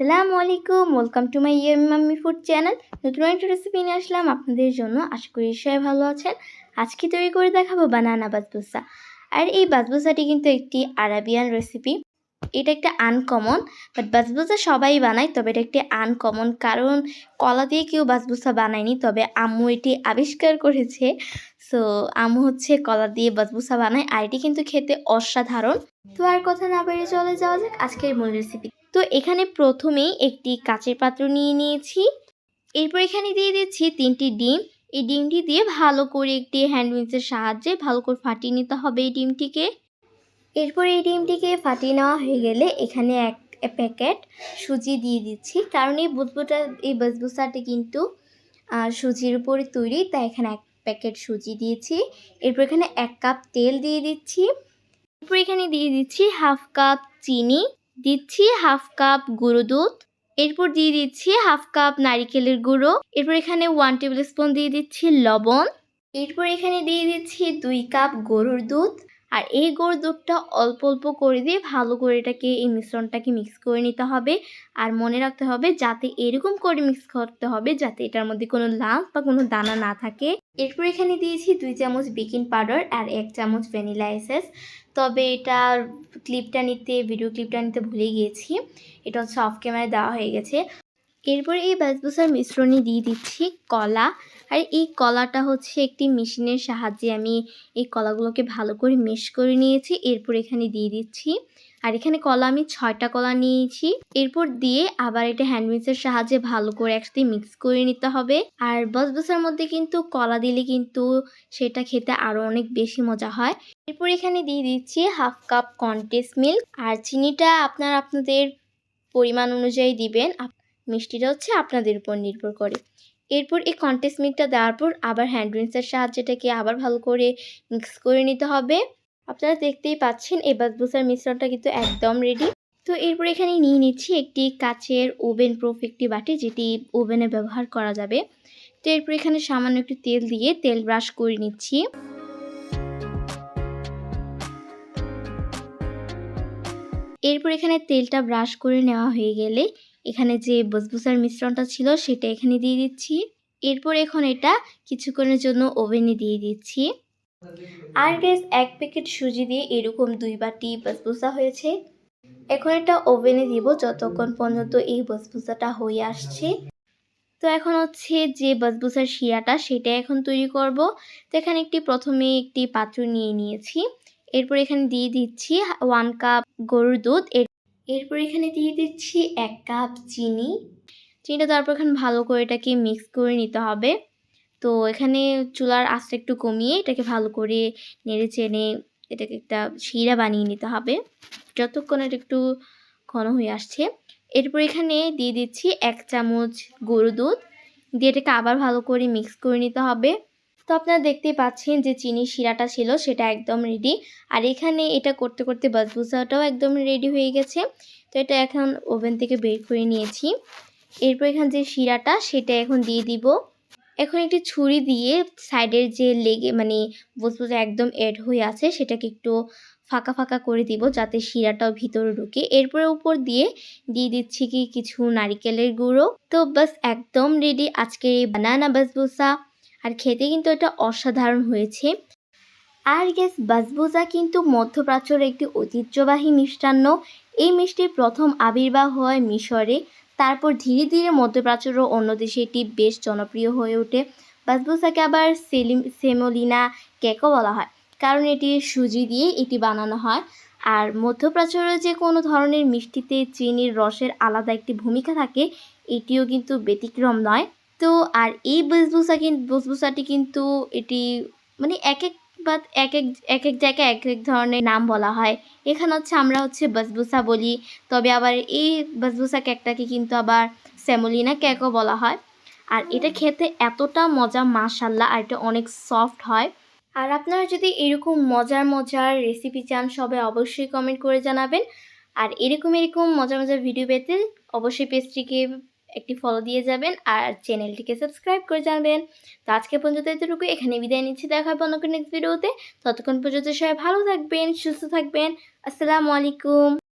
আসসালামু আলাইকুম welcome to my year mummy food channel নতুন একটা রেসিপি নিয়ে আসলাম আপনাদের জন্য, আশা করি সবাই ভালো আছেন। আজকে তৈরি করে দেখাবো বানানা বাসবুসা আর এই বাসবুসাটি কিন্তু একটি আরাবিয়ান রেসিপি এটা একটা আনকমন বাট বাসবুসা সবাই বানায়, তবে এটা একটি আনকমন কারণ কলা দিয়ে কেউ বাসবুসা বানায়নি, তবে আম্মু এটি আবিষ্কার করেছে। সো আম্মু হচ্ছে কলা দিয়ে বাসবুসা বানায়, আর এটি কিন্তু খেতে অসাধারণ। তো আর কথা না বেরিয়ে চলে যাওয়া যাক আজকের মূল রেসিপি তো এখানে প্রথমেই একটি কাচের পাত্র নিয়ে নিয়েছি। এরপর এখানে দিয়ে দিচ্ছি তিনটি ডিম। এই ডিমটি দিয়ে ভালো করে একটি হ্যান্ড মিক্সের সাহায্যে ভালো করে ফাটিয়ে নিতে হবে এই ডিমটিকে। এরপর এই ডিমটিকে ফাটিয়ে নেওয়া হয়ে গেলে এখানে এক প্যাকেট সুজি দিয়ে দিচ্ছি। কারণ এই বুসবুটা এই বসবুসাটি কিন্তু সুজির উপরে তৈরি, তাই এখানে এক প্যাকেট সুজি দিয়েছি। এরপর এখানে এক কাপ তেল দিয়ে দিচ্ছি। এরপর এখানে দিয়ে দিচ্ছি হাফ কাপ চিনি। দিচ্ছি হাফ কাপ গুঁড়ো দুধ, এরপর দিয়ে দিচ্ছি হাফ কাপ নারিকেলের গুঁড়ো, এরপর এখানে ওয়ান টেবিল স্পুন দিয়ে দিচ্ছি লবণ, এরপর এখানে দিয়ে দিচ্ছি দুই কাপ গরুর দুধ আর এই গরুর দুধটা অল্প অল্প করে দিয়ে ভালো করে এটাকে এই মিশ্রণটাকে মিক্স করে নিতে হবে। আর মনে রাখতে হবে যাতে এরকম করে মিক্স করতে হবে যাতে এটার মধ্যে কোনো লাভ বা কোনো দানা না থাকে। এরপর এখানে দিয়েছি দুই চামচ বেকিং পাউডার আর এক চামচ ভ্যানিলা এসেস তবে এটার ক্লিপটা নিতে ভিডিও ক্লিপটা নিতে ভুলে গিয়েছি। এটা হচ্ছে অফ ক্যামেরায় দেওয়া হয়ে গেছে। এরপরে এই বাসবুসার মিশ্রণে দিয়ে দিচ্ছি কলা। আর এই কলাটা হচ্ছে একটি মেশিনের সাহায্যে আমি এই কলাগুলোকে ভালো করে মেশ করে নিয়েছি। এরপর এখানে দিয়ে দিচ্ছি। আর এখানে কলা আমি ছয়টা কলা নিয়েছি। এরপর দিয়ে আবার এটা হ্যান্ড মিক্সের সাহায্যে ভালো করে একসাথে মিক্স করে নিতে হবে। আর বসবসার মধ্যে কিন্তু কলা দিলে কিন্তু সেটা খেতে আরও অনেক বেশি মজা হয়। এরপর এখানে দিয়ে দিচ্ছি হাফ কাপ কন্টেস মিল্ক আর চিনিটা আপনার আপনাদের পরিমাণ অনুযায়ী দিবেন। মিষ্টিটা হচ্ছে আপনাদের উপর নির্ভর করে। এরপর এই কন্টেস মিল্কটা দেওয়ার পর আবার হ্যান্ড রিন্সের সাহায্যে এটাকে আবার ভালো করে মিক্স করে নিতে হবে। আপনারা দেখতেই পাচ্ছেন এই বাসবুসার মিশ্রণটা কিন্তু একদম রেডি তো এরপর এখানে নিয়ে নিচ্ছি একটি কাচের ওভেন প্রুফ একটি বাটি, যেটি ওভেনে ব্যবহার করা যাবে। তো এরপর এখানে সামান্য একটু তেল দিয়ে তেল ব্রাশ করে নিচ্ছি। এরপর এখানে তেলটা ব্রাশ করে নেওয়া হয়ে গেলে এখানে যে বসবুসার মিশ্রণটা ছিল সেটা এখানে দিয়ে দিচ্ছি। এরপর এখন এটা কিছুক্ষণের জন্য ওভেনে দিয়ে দিচ্ছি। আর গ্যাস এক প্যাকেট সুজি দিয়ে এরকম দুই বাটি বসবুসা হয়েছে। এখন এটা ওভেনে দিব যতক্ষণ পর্যন্ত এই বসবুসাটা হয়ে আসছে। তো এখন হচ্ছে যে বসবুসার শিরাটা সেটা এখন তৈরি করব। তো এখানে একটি প্রথমে একটি পাত্র নিয়ে নিয়েছি। এরপর এখানে দিয়ে দিচ্ছি ওয়ান কাপ গরুর দুধ। এর এরপর এখানে দিয়ে দিচ্ছি এক কাপ চিনি। চিনিটা তারপর এখানে ভালো করে এটাকে মিক্স করে নিতে হবে। তো এখানে চুলার আঁচটা একটু কমিয়ে এটাকে ভালো করে নেড়ে চেড়ে এটাকে একটা শিরা বানিয়ে নিতে হবে। যতক্ষণ এটা একটু ঘন হয়ে আসছে। এরপর এখানে দিয়ে দিচ্ছি এক চামচ গরু দুধ। দিয়ে এটাকে আবার ভালো করে মিক্স করে নিতে হবে। তো আপনারা দেখতেই পাচ্ছেন যে চিনির শিরাটা ছিল, সেটা একদম রেডি আর এখানে এটা করতে করতে বাসবুসাটাও একদম রেডি হয়ে গেছে। তো এটা এখন ওভেন থেকে বের করে নিয়েছি। এরপর এখানে যে শিরাটা, সেটা এখন দিয়ে দিব। এখন একটি ছুরি দিয়ে সাইডের যে লেগে মানে বুসবুসা একদম এড হয়ে আছে, সেটাকে একটু ফাঁকা ফাঁকা করে দিব, যাতে শিরাটাও ভিতরে ঢুকে। এরপরে উপর দিয়ে দিয়ে দিচ্ছি কি কিছু নারিকেলের গুঁড়ো। তো বাস একদম রেডি আজকের এই বানানা বাসবুসা আর খেতে কিন্তু এটা অসাধারণ হয়েছে। আর গ্যাস বাসবুজা কিন্তু মধ্যপ্রাচ্যের একটি ঐতিহ্যবাহী মিষ্টান্ন। এই মিষ্টির প্রথম আবির্ভাব হয় মিশরে। তারপর ধীরে ধীরে মধ্যপ্রাচ্যের অন্য দেশে এটি বেশ জনপ্রিয় হয়ে ওঠে। বাসবুসাকে আবার সেলিম, সেমোলিনা কেকও বলা হয়। কারণ এটি সুজি দিয়ে এটি বানানো হয়। আর মধ্যপ্রাচ্যের যে কোনো ধরনের মিষ্টিতে চিনির রসের আলাদা একটি ভূমিকা থাকে, এটিও কিন্তু ব্যতিক্রম নয়। তো আর এই বসবুসা কিন্তু বসবুসাটি কিন্তু এটি মানে এক এক বা এক এক এক এক জায়গায় এক এক ধরনের নাম বলা হয়। এখানে হচ্ছে আমরা হচ্ছে বসবুসা বলি। তবে আবার এই বসবুসা কেকটাকে কিন্তু আবার স্যামোলিনা কেকও বলা হয়। আর এটা খেতে এতটা মজা মাশাল্লাহ আর এটা অনেক সফট হয়। আর আপনারা যদি এরকম মজার মজার রেসিপি চান, সবাই অবশ্যই কমেন্ট করে জানাবেন। আর এরকম এরকম মজার মজার ভিডিও পেতে অবশ্যই পেজটিকে একটি ফলো দিয়ে যাবেন আর চ্যানেলটিকে সাবস্ক্রাইব করে জানাবেন। তো আজকে পর্যন্ত এতটুকু এখানে বিদায় নিচ্ছি। দেখা হবে অন্য নেক্সট ভিডিওতে ততক্ষণ পর্যন্ত সবাই ভালো থাকবেন, সুস্থ থাকবেন। আসসালামু আলাইকুম।